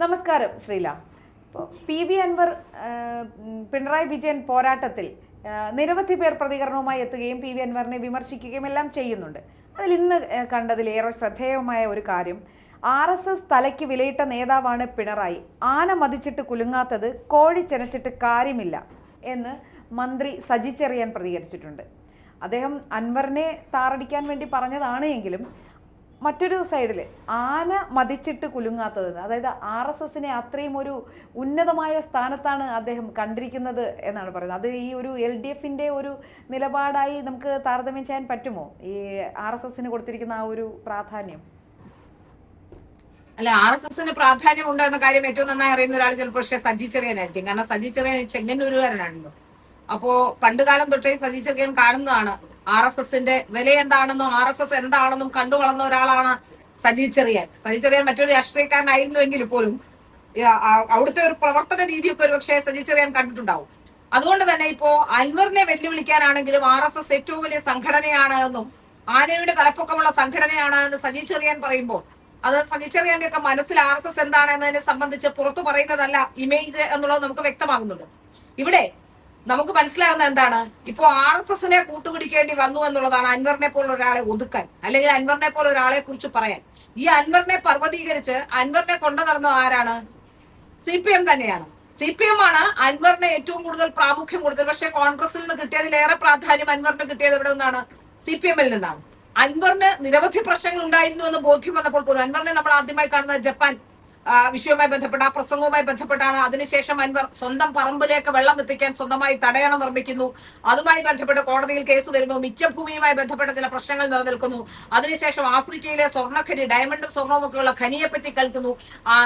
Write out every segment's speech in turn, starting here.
നമസ്കാരം Srila. P V Anvar Pinarayi Vijayan പോരാട്ടത്തിൽ നിരവധി പേർ പ്രതികരണവുമായി എത്തുകയും പി വി അൻവറിനെ വിമർശിക്കുകയും എല്ലാം ചെയ്യുന്നുണ്ട്. അതിൽ ഇന്ന് കണ്ടതിൽ ഏറെ ശ്രദ്ധേയമായ ഒരു കാര്യം ആർ എസ് എസ് തലയ്ക്ക് വിലയിട്ട നേതാവാണ് പിണറായി. ആന മതിച്ചിട്ട് കുലുങ്ങാത്തത് കോഴി ചെനച്ചിട്ട് കാര്യമില്ല എന്ന് മന്ത്രി സജി ചെറിയാൻ പ്രതികരിച്ചിട്ടുണ്ട്. അദ്ദേഹം അൻവറിനെ താറടിക്കാൻ വേണ്ടി പറഞ്ഞതാണ് എങ്കിലും മറ്റൊരു സൈഡിൽ ആന മതിച്ചിട്ട് കുലുങ്ങാത്തത്. അതായത് ആർ എസ് എസിനെ അത്രയും ഒരു ഉന്നതമായ സ്ഥാനത്താണ് അദ്ദേഹം കണ്ടിരിക്കുന്നത് എന്നാണ് പറയുന്നത്. അത് ഈ ഒരു എൽ ഡി എഫിന്റെ ഒരു നിലപാടായി നമുക്ക് താരതമ്യം ചെയ്യാൻ പറ്റുമോ? ഈ ആർ എസ് എസിന് കൊടുത്തിരിക്കുന്ന ആ ഒരു പ്രാധാന്യം? അല്ല ആർ എസ് എസിന് പ്രാധാന്യം ഉണ്ടോ എന്ന കാര്യം ഏറ്റവും നന്നായി അറിയുന്ന ഒരാൾ ചിലപ്പോൾ പക്ഷേ സജി ചെറിയനായിരിക്കും. കാരണം സജി ചെറിയൻ ചെങ്ങന്നൂരുകാരനാണല്ലോ. അപ്പോ പണ്ട് കാലം തൊട്ടേ സജി ചെറിയൻ കാണുന്നതാണ്. ആർ എസ് എസിന്റെ വില എന്താണെന്നും ആർ എസ് എസ് എന്താണെന്നും കണ്ടു വളർന്ന ഒരാളാണ് സജി ചെറിയാൻ. സജി ചെറിയാൻ മറ്റൊരു രാഷ്ട്രീയക്കാരനായിരുന്നുവെങ്കിൽ പോലും അവിടുത്തെ ഒരു പ്രവർത്തന രീതിയൊക്കെ ഒരു പക്ഷേ സജി ചെറിയാൻ കണ്ടിട്ടുണ്ടാവും. അതുകൊണ്ട് തന്നെ ഇപ്പോ അൻവറിനെ വെല്ലുവിളിക്കാനാണെങ്കിലും ആർ എസ് എസ് ഏറ്റവും വലിയ സംഘടനയാണ് എന്നും ആനയുടെ തലപ്പൊക്കമുള്ള സംഘടനയാണ് എന്ന് സജി ചെറിയാൻ പറയുമ്പോൾ അത് സജി ചെറിയാന്റെ ഒക്കെ മനസ്സിൽ ആർ എസ് എസ് എന്താണ് എന്നതിനെ സംബന്ധിച്ച് പുറത്തു പറയുന്നതല്ല ഇമേജ് എന്നുള്ളത് നമുക്ക് വ്യക്തമാകുന്നുണ്ട്. ഇവിടെ നമുക്ക് മനസ്സിലാകുന്ന എന്താണ്? ഇപ്പോ ആർ എസ് എസിനെ കൂട്ടുപിടിക്കേണ്ടി വന്നു എന്നുള്ളതാണ് അൻവറിനെ പോലെ ഒരാളെ ഒതുക്കാൻ അല്ലെങ്കിൽ അൻവറിനെ പോലെ ഒരാളെ കുറിച്ച് പറയാൻ. ഈ അൻവറിനെ പർവതീകരിച്ച് അൻവറിനെ കൊണ്ടു നടന്നത് ആരാണ്? സി പി എം തന്നെയാണ്. സി പി എം ആണ് അൻവറിന് ഏറ്റവും കൂടുതൽ പ്രാമുഖ്യം കൊടുത്തത്. പക്ഷേ കോൺഗ്രസിൽ നിന്ന് കിട്ടിയതിലേറെ പ്രാധാന്യം അൻവറിന് കിട്ടിയത് എവിടെ നിന്നാണ്? സി പി എമ്മിൽ നിന്നാണ്. അൻവറിന് നിരവധി പ്രശ്നങ്ങൾ ഉണ്ടായിരുന്നു എന്ന് ബോധ്യം വന്നപ്പോൾ പോലും അൻവറിനെ നമ്മൾ ആദ്യമായി കാണുന്നത് ജപ്പാൻ. വിഷയവുമായി ബന്ധപ്പെട്ട ആ പ്രസംഗവുമായി ബന്ധപ്പെട്ടാണ് അതിനുശേഷം അൻവർ സ്വന്തം പറമ്പിലേക്ക് വെള്ളം എത്തിക്കാൻ സ്വന്തമായി തടയണം നിർമ്മിക്കുന്നു. അതുമായി ബന്ധപ്പെട്ട് കോടതിയിൽ കേസ് വരുന്നു. മിക്ക ഭൂമിയുമായി ബന്ധപ്പെട്ട ചില പ്രശ്നങ്ങൾ നിലനിൽക്കുന്നു. അതിനുശേഷം ആഫ്രിക്കയിലെ സ്വർണഖനി ഡയമണ്ടും സ്വർണവും ഒക്കെയുള്ള ഖനിയെ പറ്റി കേൾക്കുന്നു. ആ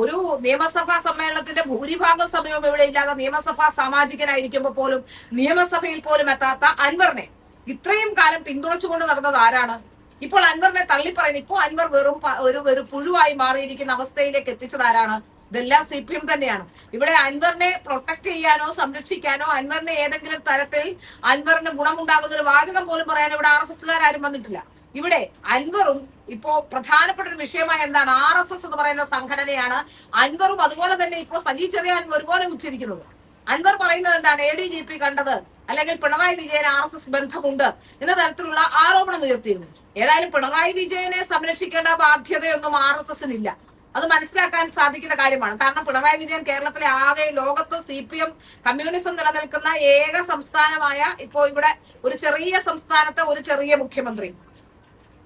ഒരു നിയമസഭാ സമ്മേളനത്തിന്റെ ഭൂരിഭാഗം സമയവും ഇവിടെ ഇല്ലാതെ നിയമസഭാ സാമാജികനായിരിക്കുമ്പോൾ പോലും നിയമസഭയിൽ പോലും എത്താത്ത അൻവറിനെ ഇത്രയും കാലം പിന്തുണച്ചുകൊണ്ട് നടന്നത് ആരാണ്? ഇപ്പോൾ അൻവറിനെ തള്ളി പറയുന്നു. ഇപ്പോൾ അൻവർ വെറും ഒരു ഒരു പുഴുവായി മാറിയിരിക്കുന്ന അവസ്ഥയിലേക്ക് എത്തിച്ചത് ആരാണ്? ഇതെല്ലാം സി പി എം തന്നെയാണ്. ഇവിടെ അൻവറിനെ പ്രൊട്ടക്ട് ചെയ്യാനോ സംരക്ഷിക്കാനോ അൻവറിനെ ഏതെങ്കിലും തരത്തിൽ അൻവറിന് ഗുണമുണ്ടാകുന്ന ഒരു വാചകം പോലും പറയാൻ ഇവിടെ ആർ എസ് വന്നിട്ടില്ല. ഇവിടെ അൻവറും ഇപ്പോ പ്രധാനപ്പെട്ട ഒരു വിഷയമായ എന്താണ്? ആർ എസ് എസ് എന്ന് പറയുന്ന സംഘടനയാണ് അൻവറും അതുപോലെ തന്നെ ഇപ്പോ സജി ചെറിയാൻ ഒരുപോലെ ഉച്ചരിക്കുന്നത് അൻവർ പറയുന്നത് എന്താണ്? എ ഡി ജി പി കണ്ടത് അല്ലെങ്കിൽ Pinarayi Vijayan R S S ബന്ധമുണ്ട് എന്ന തരത്തിലുള്ള ആരോപണം ഉയർത്തിയിരുന്നു. ഏതായാലും പിണറായി വിജയനെ സംരക്ഷിക്കേണ്ട ബാധ്യതയൊന്നും ആർ എസ് എസിനില്ല. അത് മനസ്സിലാക്കാൻ സാധിക്കുന്ന കാര്യമാണ്. കാരണം പിണറായി വിജയൻ കേരളത്തിലെ ആകെ ലോകത്ത് സി പി എം കമ്മ്യൂണിസം നിലനിൽക്കുന്ന ഏക സംസ്ഥാനമായ ഇപ്പോ ഇവിടെ ഒരു ചെറിയ സംസ്ഥാനത്തെ ഒരു ചെറിയ മുഖ്യമന്ത്രി.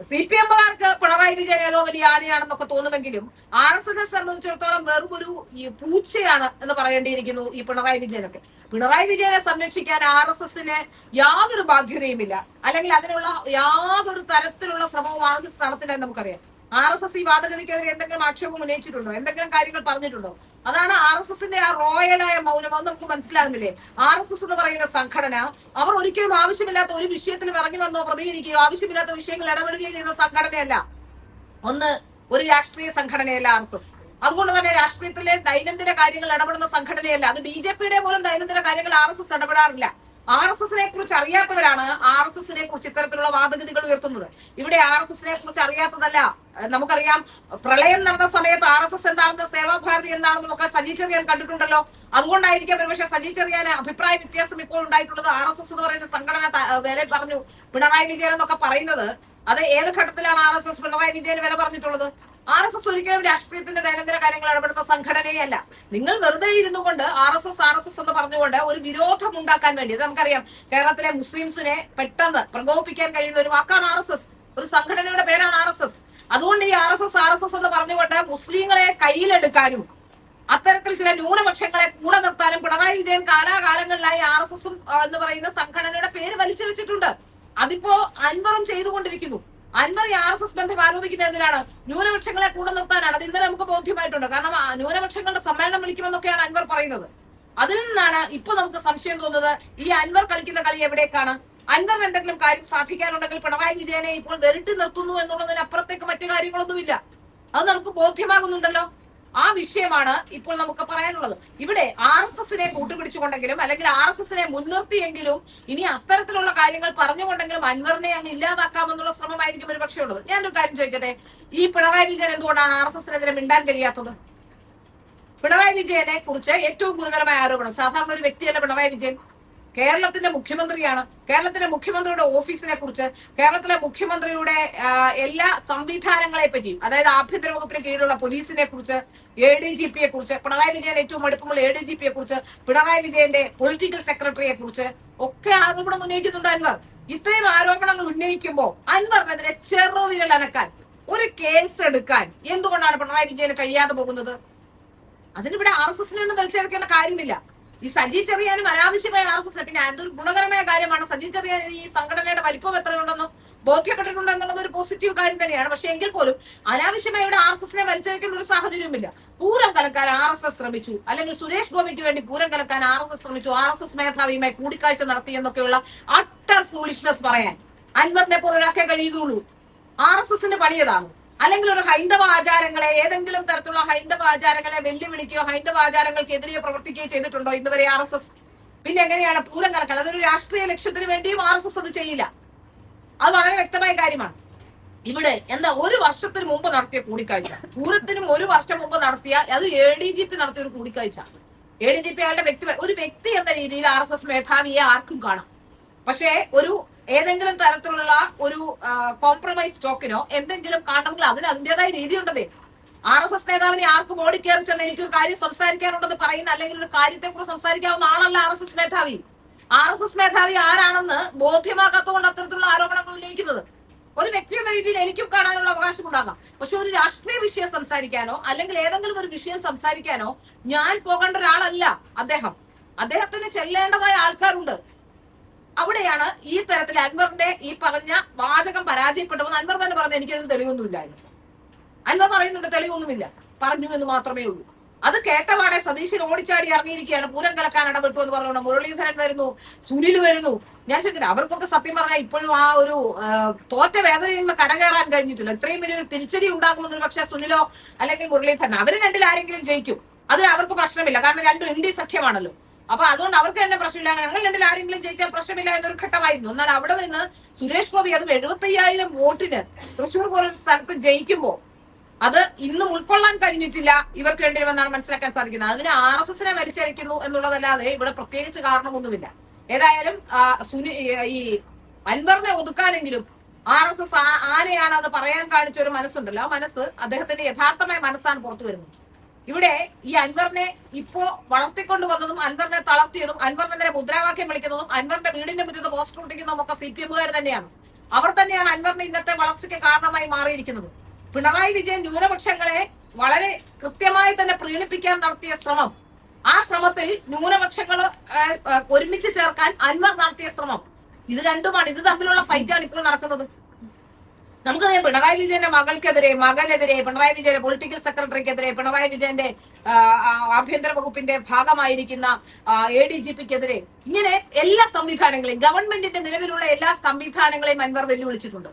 സി പി എമ്മുകാർക്ക് പിണറായി വിജയൻ ഏതോ വലിയ ആനയാണെന്നൊക്കെ തോന്നുമെങ്കിലും ആർ എസ് എസ് സംബന്ധിച്ചിടത്തോളം വെറും ഒരു പൂച്ചയാണ് എന്ന് പറയേണ്ടിയിരിക്കുന്നു ഈ പിണറായി വിജയനൊക്കെ. പിണറായി വിജയനെ സംരക്ഷിക്കാൻ ആർ എസ് എസിന് യാതൊരു ബാധ്യതയുമില്ല. അല്ലെങ്കിൽ അതിനുള്ള യാതൊരു തരത്തിലുള്ള ശ്രമവും ആർ എസ് എസ് നടത്തില്ല നമുക്കറിയാം. ആർ എസ് എസ് ഈ വാദഗതിക്കെതിരെ എന്തെങ്കിലും ആക്ഷേപം ഉന്നയിച്ചിട്ടുണ്ടോ? എന്തെങ്കിലും കാര്യങ്ങൾ പറഞ്ഞിട്ടുണ്ടോ? അതാണ് ആർ എസ് എസിന്റെ ആ റോയലായ മൗനം. അത് നമുക്ക് മനസ്സിലാകുന്നില്ലേ? ആർ എസ് എസ് എന്ന് പറയുന്ന സംഘടന അവർ ഒരിക്കലും ആവശ്യമില്ലാത്ത ഒരു വിഷയത്തിലും ഇറങ്ങി വന്നോ പ്രതികരിക്കുകയോ ആവശ്യമില്ലാത്ത വിഷയങ്ങൾ ഇടപെടുകയോ ചെയ്യുന്ന സംഘടനയല്ല. ഒന്ന് ഒരു രാഷ്ട്രീയ സംഘടനയല്ല ആർ എസ് എസ്. അതുകൊണ്ട് തന്നെ രാഷ്ട്രീയത്തിലെ ദൈനംദിന കാര്യങ്ങൾ ഇടപെടുന്ന സംഘടനയല്ല. അത് ബി ജെ പിയുടെ പോലും ദൈനംദിന കാര്യങ്ങൾ ആർ എസ് എസ് ഇടപെടാറില്ല. ആർ എസ് എസിനെ കുറിച്ച് അറിയാത്തവരാണ് ആർ എസ് എസിനെ കുറിച്ച് ഇത്തരത്തിലുള്ള വാദഗതികൾ ഉയർത്തുന്നത്. ഇവിടെ ആർ എസ് എസിനെ കുറിച്ച് അറിയാത്തതല്ല. നമുക്കറിയാം പ്രളയം നടന്ന സമയത്ത് ആർ എസ് എസ് എന്താണെന്ന് സേവാഭാരതി എന്താണെന്ന് നമുക്ക് സജി ചെറിയാൻ കണ്ടിട്ടുണ്ടല്ലോ. അതുകൊണ്ടായിരിക്കും ഒരുപക്ഷെ സജി ചെറിയാൻ അഭിപ്രായ വ്യത്യാസം ഇപ്പോൾ ഉണ്ടായിട്ടുള്ളത്. ആർ എസ് എസ് എന്ന് പറയുന്ന സംഘടന വേറെ പറഞ്ഞു പിണറായി വിജയൻ എന്നൊക്കെ പറയുന്നത്. അത് ഏത് ഘട്ടത്തിലാണ് R S S Pinarayi Vijayan വില പറഞ്ഞിട്ടുള്ളത്? ആർ എസ് എസ് ഒരിക്കലും രാഷ്ട്രീയത്തിന്റെ ദൈനംദിന കാര്യങ്ങൾ ഇടപെടുന്ന സംഘടനയല്ല. നിങ്ങൾ വെറുതെ ഇരുന്നു കൊണ്ട് R S S R S S എന്ന് പറഞ്ഞുകൊണ്ട് ഒരു വിരോധം ഉണ്ടാക്കാൻ വേണ്ടി നമുക്കറിയാം കേരളത്തിലെ മുസ്ലിംസിനെ പെട്ടെന്ന് പ്രകോപിപ്പിക്കാൻ കഴിയുന്ന ഒരു വാക്കാണ് ആർ എസ് എസ്. ഒരു സംഘടനയുടെ പേരാണ് ആർ എസ് എസ്. അതുകൊണ്ട് ഈ R S S R S S എന്ന് പറഞ്ഞുകൊണ്ട് മുസ്ലിങ്ങളെ കയ്യിലെടുക്കാനും അത്തരത്തിൽ ചില ന്യൂനപക്ഷങ്ങളെ കൂടെ നിർത്താനും പിണറായി വിജയൻ കാലാകാലങ്ങളിലായി ആർ എസ് എസും എന്ന് പറയുന്ന സംഘടനയുടെ പേര് വലിച്ചു വെച്ചിട്ടുണ്ട് അതിപ്പോ അൻവറും ചെയ്തുകൊണ്ടിരിക്കുന്നു. അൻവർ ആർ എസ് എസ് ബന്ധം ആരോപിക്കുന്നത് എന്തിനാണ്? ന്യൂനപക്ഷങ്ങളെ കൂടെ നിർത്താനാണ്. അത് ഇന്നലെ നമുക്ക് ബോധ്യമായിട്ടുണ്ട്. കാരണം ന്യൂനപക്ഷങ്ങളുടെ സമ്മേളനം വിളിക്കുമെന്നൊക്കെയാണ് അൻവർ പറയുന്നത്. അതിൽ നിന്നാണ് ഇപ്പൊ നമുക്ക് സംശയം തോന്നുന്നത് ഈ അൻവർ കളിക്കുന്ന കളി എവിടേക്കാണ്? അൻവർ എന്തെങ്കിലും കാര്യം സാധിക്കാനുണ്ടെങ്കിൽ പിണറായി വിജയനെ ഇപ്പോൾ വെരിട്ടി നിർത്തുന്നു എന്നുള്ളതിനപ്പുറത്തേക്ക് മറ്റു കാര്യങ്ങളൊന്നുമില്ല. അത് നമുക്ക് ബോധ്യമാകുന്നുണ്ടല്ലോ. ആ വിഷയമാണ് ഇപ്പോൾ നമുക്ക് പറയാനുള്ളത്. ഇവിടെ ആർ എസ് എസിനെ കൂട്ടുപിടിച്ചുകൊണ്ടെങ്കിലും അല്ലെങ്കിൽ ആർ എസ് എസിനെ മുൻനിർത്തിയെങ്കിലും ഇനി അത്തരത്തിലുള്ള കാര്യങ്ങൾ പറഞ്ഞുകൊണ്ടെങ്കിലും അൻവറിനെ അങ്ങ് ഇല്ലാതാക്കാമെന്നുള്ള ശ്രമമായിരിക്കും ഒരു പക്ഷേ ഉള്ളത്. ഞാനൊരു കാര്യം ചോദിക്കട്ടെ? ഈ പിണറായി വിജയൻ എന്തുകൊണ്ടാണ് ആർ എസ് എസിനെതിരെ മിണ്ടാൻ കഴിയാത്തത്? പിണറായി വിജയനെ കുറിച്ച് ഏറ്റവും ഗുരുതരമായ ആരോപണം. സാധാരണ ഒരു വ്യക്തിയല്ല പിണറായി വിജയൻ. കേരളത്തിന്റെ മുഖ്യമന്ത്രിയാണ്. കേരളത്തിലെ മുഖ്യമന്ത്രിയുടെ ഓഫീസിനെ കുറിച്ച് കേരളത്തിലെ മുഖ്യമന്ത്രിയുടെ എല്ലാ സംവിധാനങ്ങളെ പറ്റിയും അതായത് ആഭ്യന്തര വകുപ്പിന് കീഴിലുള്ള പോലീസിനെ കുറിച്ച് എ ഡി ജി പിയെ കുറിച്ച് പിണറായി വിജയൻ ഏറ്റവും അടുപ്പമുള്ള എ ഡി ജി പിയെ കുറിച്ച് പിണറായി വിജയന്റെ പൊളിറ്റിക്കൽ സെക്രട്ടറിയെ കുറിച്ച് ഒക്കെ ആരോപണം ഉന്നയിക്കുന്നുണ്ട് അൻവർ. ഇത്രയും ആരോപണങ്ങൾ ഉന്നയിക്കുമ്പോൾ അൻവറിനെതിരെ ചെറുവിരൽ അനക്കാൻ ഒരു കേസ് എടുക്കാൻ എന്തുകൊണ്ടാണ് പിണറായി വിജയന് കഴിയാതെ പോകുന്നത്? അതിനിവിടെ ആർ എസ് എസിനെ ഒന്നും വലിച്ചെടുക്കേണ്ട കാര്യമില്ല. ഈ സജി ചെറിയാനും അനാവശ്യമായ ആർ എസ് എസ് പിന്നെ അതൊരു ഗുണകരമായ കാര്യമാണ്? സജി ചെറിയാൻ ഈ സംഘടനയുടെ വലിപ്പം എത്രയുണ്ടെന്നും ബോധ്യപ്പെട്ടിട്ടുണ്ട് എന്നുള്ളത് ഒരു പോസിറ്റീവ് കാര്യം തന്നെയാണ്. പക്ഷെ എങ്കിൽ പോലും അനാവശ്യമായി ഇവിടെ ആർ എസ് എസിനെ വലിച്ചെടുക്കേണ്ട ഒരു സാഹചര്യമില്ല പൂരം കലക്കാൻ ആർ എസ് എസ് ശ്രമിച്ചു. അല്ലെങ്കിൽ സുരേഷ് ഗോപിക്ക് വേണ്ടി പൂരം കലക്കാൻ ആർ എസ് എസ് ശ്രമിച്ചു. ആർ എസ് എസ് മേധാവിയുമായി കൂടിക്കാഴ്ച നടത്തി എന്നൊക്കെയുള്ള അട്ടർ ഫൂളിഷ്നെസ് പറയാൻ അൻവറിനെ പോലെ ഒരാൾക്കേ കഴിയുകയുള്ളൂ. ആർ എസ് എസിന്റെ പണിയതാണ് അല്ലെങ്കിൽ ഒരു ഹൈന്ദവ ആചാരങ്ങളെ ഏതെങ്കിലും തരത്തിലുള്ള ഹൈന്ദവ ആചാരങ്ങളെ വെല്ലുവിളിക്കുകയോ ഹൈന്ദവ ആചാരങ്ങൾക്കെതിരെയോ പ്രവർത്തിക്കുകയോ ചെയ്തിട്ടുണ്ടോ ഇന്നുവരെ ആർ എസ് എസ്? പിന്നെ എങ്ങനെയാണ് പൂരം നടക്കുന്നത് അതൊരു രാഷ്ട്രീയ ലക്ഷ്യത്തിന് വേണ്ടിയും ആർ എസ് എസ് അത് ചെയ്യില്ല. അത് വളരെ വ്യക്തമായ കാര്യമാണ്. ഇവിടെ എന്താ ഒരു വർഷത്തിന് മുമ്പ് നടത്തിയ കൂടിക്കാഴ്ച. പൂരത്തിനും ഒരു വർഷം മുമ്പ് നടത്തിയ അത് എ ഡി ജി പി നടത്തിയ ഒരു കൂടിക്കാഴ്ച. എ ഡി ജി പി അയാളുടെ വ്യക്തി ഒരു വ്യക്തി എന്ന രീതിയിൽ ആർ എസ് എസ് മേധാവിയെ ആർക്കും കാണാം. പക്ഷേ ഒരു ഏതെങ്കിലും തരത്തിലുള്ള ഒരു കോംപ്രമൈസ് സ്റ്റോക്കിനോ എന്തെങ്കിലും കാണണമെങ്കിൽ അതിന് അതിന്റേതായ രീതിയുണ്ടതേ. ആർ എസ് എസ് നേതാവിനെ ആർക്കും ഓടിക്കേറി ചെന്ന് എനിക്കൊരു കാര്യം സംസാരിക്കാനുണ്ടെന്ന് പറയുന്ന അല്ലെങ്കിൽ ഒരു കാര്യത്തെക്കുറിച്ച് സംസാരിക്കാവുന്ന ആളല്ല ആർ എസ് എസ് മേധാവി. ആർ എസ് എസ് മേധാവി ആരാണെന്ന് ബോധ്യമാകാത്തതുകൊണ്ട് അത്തരത്തിലുള്ള ആരോപണങ്ങൾ ഉന്നയിക്കുന്നത്. ഒരു വ്യക്തി എന്ന രീതിയിൽ എനിക്കും കാണാനുള്ള അവകാശം ഉണ്ടാകാം. പക്ഷെ ഒരു രാഷ്ട്രീയ വിഷയം സംസാരിക്കാനോ അല്ലെങ്കിൽ ഏതെങ്കിലും ഒരു വിഷയം സംസാരിക്കാനോ ഞാൻ പോകേണ്ട ഒരാളല്ല അദ്ദേഹം. അദ്ദേഹത്തിന് ചെല്ലേണ്ടതായ ആൾക്കാരുണ്ട്. അവിടെയാണ് ഈ തരത്തിൽ അൻവറിന്റെ ഈ പറഞ്ഞ വാചകം പരാജയപ്പെട്ടതെന്ന് അൻവർ തന്നെ പറഞ്ഞ എനിക്കതിന് തെളിവൊന്നുമില്ലായിരുന്നു. അൻവർ പറയുന്നുണ്ട് തെളിവൊന്നുമില്ല. പറഞ്ഞു എന്ന് മാത്രമേ ഉള്ളൂ. അത് കേട്ടവാടെ സതീശൻ ഓടിച്ചാടി ഇറങ്ങിയിരിക്കുകയാണ്. പൂരം കലക്കാൻ ഇടപെട്ടു എന്ന് പറഞ്ഞുകൊണ്ട് മുരളീധരൻ വരുന്നു സുനിൽ വരുന്നു. ഞാൻ ശരിക്കും അവർക്കൊക്കെ സത്യം പറഞ്ഞാൽ ഇപ്പോഴും ആ ഒരു തോറ്റ വേദനയിൽ കരകയറാൻ കഴിഞ്ഞിട്ടില്ല. ഇത്രയും വലിയൊരു തിരിച്ചടി ഉണ്ടാകുമെന്ന് പക്ഷെ സുനിലോ അല്ലെങ്കിൽ മുരളീധരൻ അവർ രണ്ടിൽ ആരെങ്കിലും ജയിക്കും. അതിന് അവർക്ക് പ്രശ്നമില്ല. കാരണം രണ്ടും ഇന്ത്യ സഖ്യമാണല്ലോ. അപ്പൊ അതുകൊണ്ട് അവർക്ക് തന്നെ പ്രശ്നമില്ല. ഞങ്ങൾ രണ്ടിൽ ആരെങ്കിലും ജയിച്ചാൽ പ്രശ്നമില്ല എന്നൊരു ഘട്ടമായിരുന്നു. എന്നാൽ അവിടെ നിന്ന് സുരേഷ് ഗോപി അതും എഴുപത്തയ്യായിരം വോട്ടിന് തൃശ്ശൂർ പോലൊരു സ്ഥലത്ത് ജയിക്കുമ്പോ അത് ഇന്നും ഉൾക്കൊള്ളാൻ കഴിഞ്ഞിട്ടില്ല. ഇവർക്ക് വേണ്ടിവരുമെന്നാണ് മനസ്സിലാക്കാൻ സാധിക്കുന്നത്. അതിന് ആർ എസ് എസിനെ വലിച്ചഴിക്കുന്നു എന്നുള്ളതല്ലാതെ ഇവിടെ പ്രത്യേകിച്ച് കാരണമൊന്നുമില്ല. ഏതായാലും സുനി ഈ അൻവറിനെ ഒതുക്കാനെങ്കിലും ആർ എസ് എസ് ആനയാണ് അത് പറയാൻ കാണിച്ച ഒരു മനസ്സുണ്ടല്ലോ. ആ മനസ്സ് അദ്ദേഹത്തിന്റെ യഥാർത്ഥമായ മനസ്സാണ് പുറത്തു വരുന്നത്. ഇവിടെ ഈ അൻവറിനെ ഇപ്പോ വളർത്തിക്കൊണ്ടു വന്നതും അൻവറിനെ തളർത്തിയതും അൻവറിനെതിരെ മുദ്രാവാക്യം വിളിക്കുന്നതും അൻവറിന്റെ വീടിന്റെ മുറ്റത്ത് പോസ്റ്റർ ഒട്ടിക്കുന്നതും ഒക്കെ സി പി എമ്മുകാർ തന്നെയാണ്. അവർ തന്നെയാണ് അൻവറിന് ഇന്നത്തെ വളർച്ചയ്ക്ക് കാരണമായി മാറിയിരിക്കുന്നത്. പിണറായി വിജയൻ ന്യൂനപക്ഷങ്ങളെ വളരെ കൃത്യമായി തന്നെ പ്രീണിപ്പിക്കാൻ നടത്തിയ ശ്രമം. ആ ശ്രമത്തിൽ ന്യൂനപക്ഷങ്ങൾ ഒരുമിച്ച് ചേർക്കാൻ അൻവർ നടത്തിയ ശ്രമം. ഇത് രണ്ടുമാണ്. ഇത് തമ്മിലുള്ള ഫൈറ്റാണ് ഇപ്പോൾ നടക്കുന്നത്. നമുക്കറിയാം പിണറായി വിജയന്റെ മകൾക്കെതിരെ മകനെതിരെ പിണറായി വിജയന്റെ പൊളിറ്റിക്കൽ സെക്രട്ടറിക്കെതിരെ പിണറായി വിജയന്റെ ആഭ്യന്തര വകുപ്പിന്റെ ഭാഗമായിരിക്കുന്ന എ ഡി ജി പിക്കെതിരെ ഇങ്ങനെ എല്ലാ സംവിധാനങ്ങളെയും ഗവൺമെന്റിന്റെ നിലവിലുള്ള എല്ലാ സംവിധാനങ്ങളെയും അൻവർ വെല്ലുവിളിച്ചിട്ടുണ്ട്.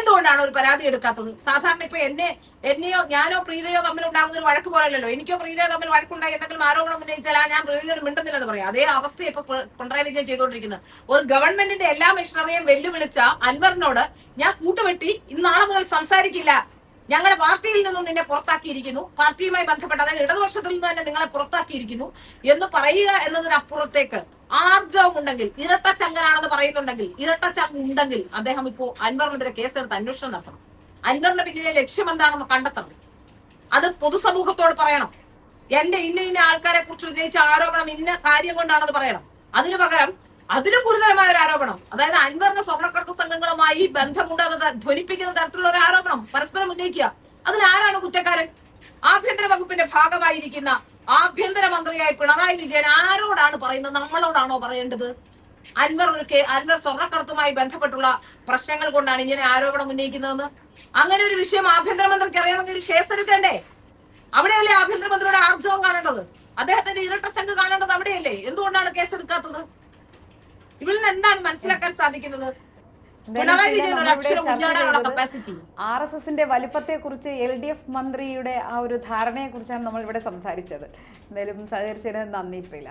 എന്തുകൊണ്ടാണ് ഒരു പരാതി എടുക്കാത്തത്? സാധാരണ ഇപ്പൊ എന്നെ എന്നെയോ ഞാനോ പ്രീതയോ തമ്മിൽ ഉണ്ടാകുന്ന ഒരു വഴക്ക് പോലല്ലോ എനിക്കോ പ്രീതയോ തമ്മിൽ വഴക്കുണ്ടായി എന്തെങ്കിലും ആരോപണം ഉന്നയിച്ചാൽ ആ ഞാൻ പ്രീതിയോട് മിണ്ടുന്നില്ലെന്ന് പറയാം. അതേ അവസ്ഥ ഇപ്പൊ പിണറായി വിജയൻ ചെയ്തുകൊണ്ടിരിക്കുന്നത്. ഒരു ഗവൺമെന്റിന്റെ എല്ലാ മിഷണറിയെയും വെല്ലുവിളിച്ച അൻവറിനോട് ഞാൻ കൂട്ടുവെട്ടി ഇന്ന് നാളെ മുതൽ സംസാരിക്കില്ല. ഞങ്ങളുടെ പാർട്ടിയിൽ നിന്നും നിന്നെ പുറത്താക്കിയിരിക്കുന്നു. പാർട്ടിയുമായി ബന്ധപ്പെട്ട അതായത് ഇടതുപക്ഷത്തിൽ നിന്ന് തന്നെ നിങ്ങളെ പുറത്താക്കിയിരിക്കുന്നു എന്ന് പറയുക എന്നതിനപ്പുറത്തേക്ക് ആർജവം ഉണ്ടെങ്കിൽ ഇരട്ട ചങ്കനാണെന്ന് പറയുന്നുണ്ടെങ്കിൽ ഇരട്ട ചങ്ക് ഉണ്ടെങ്കിൽ അദ്ദേഹം ഇപ്പോ അൻവറിനെതിരെ കേസെടുത്ത് അന്വേഷണം നടത്തണം. അൻവറിന്റെ പിന്നിലെ ലക്ഷ്യം എന്താണെന്ന് കണ്ടെത്തണം. അത് പൊതുസമൂഹത്തോട് പറയണം. എന്റെ ഇന്ന ഇന്ന ആൾക്കാരെ കുറിച്ച് ഉന്നയിച്ച ആരോപണം ഇന്ന കാര്യം കൊണ്ടാണെന്ന് പറയണം. അതിനു പകരം അതിലും ഗുരുതരമായ ഒരു ആരോപണം. അതായത് അൻവറിന് സ്വർണക്കടത്ത് സംഘങ്ങളുമായി ബന്ധമുണ്ടെന്ന് ധ്വനിപ്പിക്കുന്ന തരത്തിലുള്ള ഒരു ആരോപണം പരസ്പരം ഉന്നയിക്കുക. അതിൽ ആരാണ് കുറ്റക്കാരൻ? ആഭ്യന്തര വകുപ്പിന്റെ ഭാഗമായിരിക്കുന്ന ആഭ്യന്തര മന്ത്രിയായി പിണറായി വിജയൻ ആരോടാണ് പറയുന്നത്? നമ്മളോടാണോ പറയേണ്ടത്? അൻവർ ഒരു അൻവർ സ്വർണക്കടത്തുമായി ബന്ധപ്പെട്ടുള്ള പ്രശ്നങ്ങൾ കൊണ്ടാണ് ഇങ്ങനെ ആരോപണം ഉന്നയിക്കുന്നതെന്ന്. അങ്ങനെ ഒരു വിഷയം ആഭ്യന്തരമന്ത്രിക്ക് അറിയണമെങ്കിൽ കേസെടുക്കണ്ടേ അവിടെയല്ലേ ആഭ്യന്തരമന്ത്രിയുടെ ആർജവം കാണേണ്ടത്? അദ്ദേഹത്തിന്റെ ഇരട്ടച്ചങ്ക് കാണേണ്ടത് അവിടെയല്ലേ? എന്തുകൊണ്ടാണ് കേസെടുക്കാത്തത് ഇവിടെ നിന്ന് എന്താണ് മനസ്സിലാക്കാൻ സാധിക്കുന്നത്? ആർ എസ് എസിന്റെ വലിപ്പത്തെ കുറിച്ച് എൽ ഡി എഫ് മന്ത്രിയുടെ ആ ഒരു ധാരണയെ കുറിച്ചാണ് നമ്മൾ ഇവിടെ സംസാരിച്ചത്. എന്തായാലും സഹകരിച്ചതിന് നന്ദി ശ്രീല.